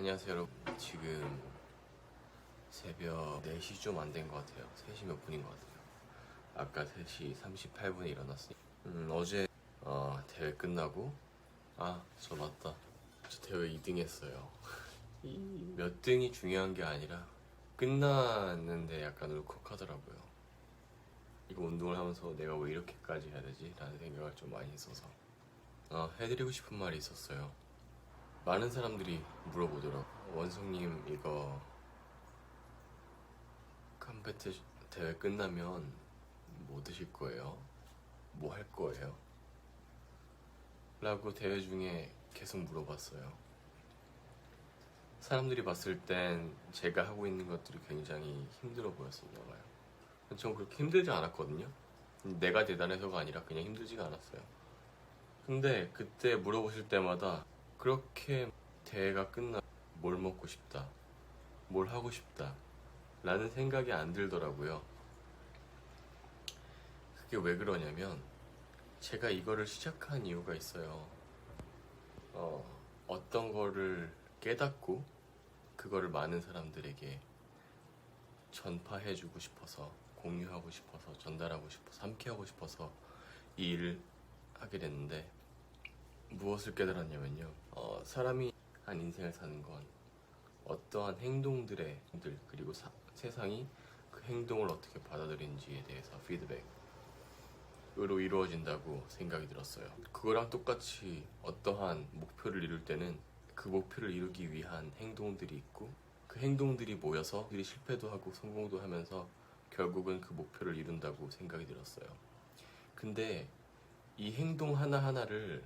안녕하세요 여러분. 지금 새벽 4시 좀 안 된 것 같아요. 3시 몇 분인 것 같아요. 아까 3시 38분에 일어났으니 음, 어제 어, 대회 끝나고 아 저 맞다. 저 대회 2등 했어요. 몇 등이 중요한 게 아니라 끝났는데 약간 울컥하더라고요. 이거 운동을 하면서 내가 왜 이렇게까지 해야 되지? 라는 생각을 좀 많이 했어서. 어, 해드리고 싶은 말이 있었어요 많은 사람들이 물어보더라고. 원성님 이거 컴배트 대회 끝나면 뭐 드실 거예요? 뭐 할 거예요? 라고 대회 중에 계속 물어봤어요. 사람들이 봤을 땐 제가 하고 있는 것들이 굉장히 힘들어 보였었나 봐요. 전 그렇게 힘들지 않았거든요. 내가 대단해서가 아니라 그냥 힘들지가 않았어요. 근데 그때 물어보실 때마다 그렇게 대회가 끝나 뭘 먹고 싶다, 뭘 하고 싶다, 라는 생각이 안 들더라고요. 그게 왜 그러냐면, 제가 이거를 시작한 이유가 있어요. 어, 어떤 거를 깨닫고, 그거를 많은 사람들에게 전파해주고 싶어서, 공유하고 싶어서, 전달하고 싶어서, 함께하고 싶어서 이 일을 하게 됐는데, 무엇을 깨달았냐면요. 어, 사람이 한 인생을 사는 건 어떠한 행동들의 들 그리고 사- 세상이 그 행동을 어떻게 받아들이는지에 대해서 피드백으로 이루어진다고 생각이 들었어요. 그거랑 똑같이 어떠한 목표를 이룰 때는 그 목표를 이루기 위한 행동들이 있고 그 행동들이 모여서 들이 실패도 하고 성공도 하면서 결국은 그 목표를 이룬다고 생각이 들었어요. 근데 이 행동 하나하나를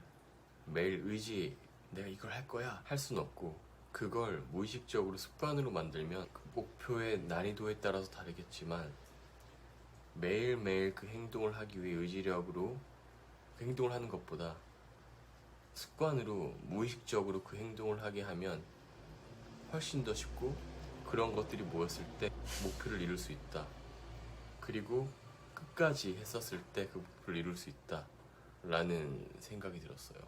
매일 의지 내가 이걸 할 거야 할 수는 없고 그걸 무의식적으로 습관으로 만들면 그 목표의 난이도에 따라서 다르겠지만 매일매일 그 행동을 하기 위해 의지력으로 그 행동을 하는 것보다 습관으로 무의식적으로 그 행동을 하게 하면 훨씬 더 쉽고 그런 것들이 모였을 때 목표를 이룰 수 있다. 그리고 끝까지 했었을 때 그 목표를 이룰 수 있다. 라는 생각이 들었어요.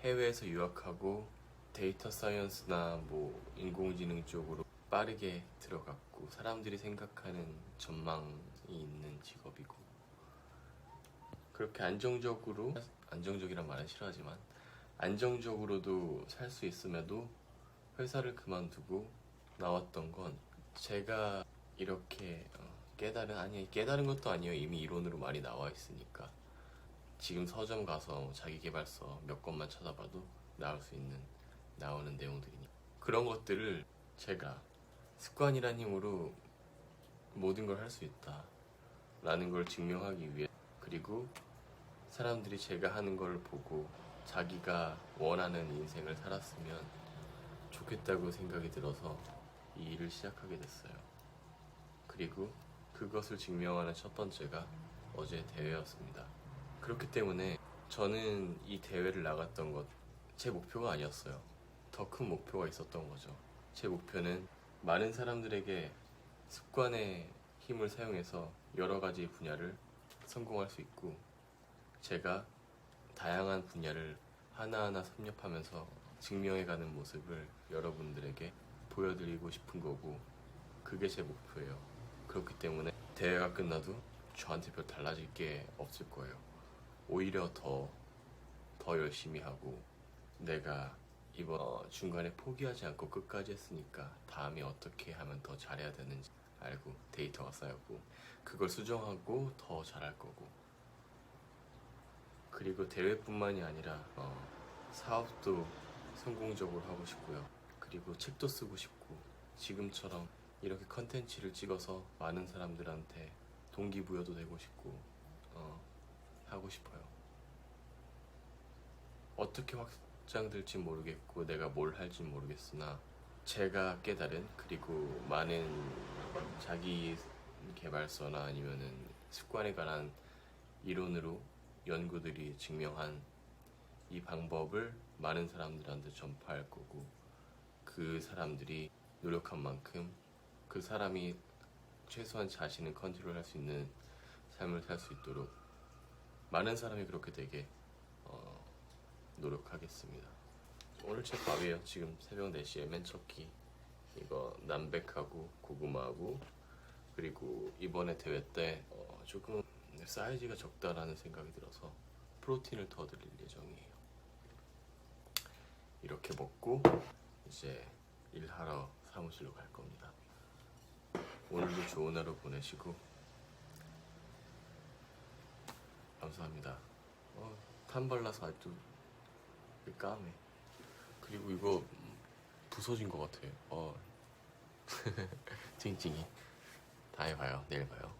해외에서 유학하고 데이터 사이언스나 뭐 인공지능 쪽으로 빠르게 들어갔고 사람들이 생각하는 전망이 있는 직업이고 그렇게 안정적으로 안정적이란 말은 싫어하지만 안정적으로도 살 수 있음에도 회사를 그만두고 나왔던 건 제가 이렇게 어, 깨달은 아니 깨달은 것도 아니에요. 이미 이론으로 많이 나와 있으니까 지금 서점 가서 자기계발서 몇 권만 찾아봐도 나올 수 있는 나오는 내용들이니 그런 것들을 제가 습관이란 힘으로 모든 걸 할 수 있다 라는 걸 증명하기 위해 그리고 사람들이 제가 하는 걸 보고 자기가 원하는 인생을 살았으면 좋겠다고 생각이 들어서 이 일을 시작하게 됐어요. 그리고 그것을 증명하는 첫 번째가 어제 대회였습니다 그렇기 때문에 저는 이 대회를 나갔던 것 제 목표가 아니었어요. 더 큰 목표가 있었던 거죠. 제 목표는 많은 사람들에게 습관의 힘을 사용해서 여러 가지 분야를 성공할 수 있고 제가 다양한 분야를 하나하나 섭렵하면서 증명해가는 모습을 여러분들에게 보여드리고 싶은 거고 그게 제 목표예요. 그렇기 때문에 대회가 끝나도 저한테 별 달라질 게 없을 거예요. 오히려 더, 더 열심히 하고 내가 이번 어, 중간에 포기하지 않고 끝까지 했으니까 다음에 어떻게 하면 더 잘해야 되는지 알고 데이터가 쌓였고 그걸 수정하고 더 잘할 거고. 그리고 대회뿐만이 아니라 어, 사업도 성공적으로 하고 싶고요. 그리고 책도 쓰고 싶고 지금처럼 이렇게 컨텐츠를 찍어서 많은 사람들한테 동기부여도 되고 싶고 어, 하고 싶어요. 어떻게 확장될지 모르겠고 내가 뭘 할지 모르겠으나 제가 깨달은 그리고 많은 자기 개발서나 아니면은 습관에 관한 이론으로 연구들이 증명한 이 방법을 많은 사람들한테 전파할 거고 그 사람들이 노력한 만큼 그 사람이 최소한 자신을 컨트롤할 수 있는 삶을 살 수 있도록 많은 사람이 그렇게 되게 어, 노력하겠습니다. 오늘 제 밥이에요. 지금 새벽 4시에 맨첫 끼. 이거 남백하고 고구마하고 그리고 이번에 대회 때 어, 조금 사이즈가 적다라는 생각이 들어서 프로틴을 더 드릴 예정이에요. 이렇게 먹고 이제 일하러 사무실로 갈 겁니다. 오늘도 좋은 하루 보내시고 감사합니다. 어, 탄 발라서 아직도 까매. 그리고 이거 부서진 것 같아. 어. 찡찡이. 다음에 봐요. 내일 봐요.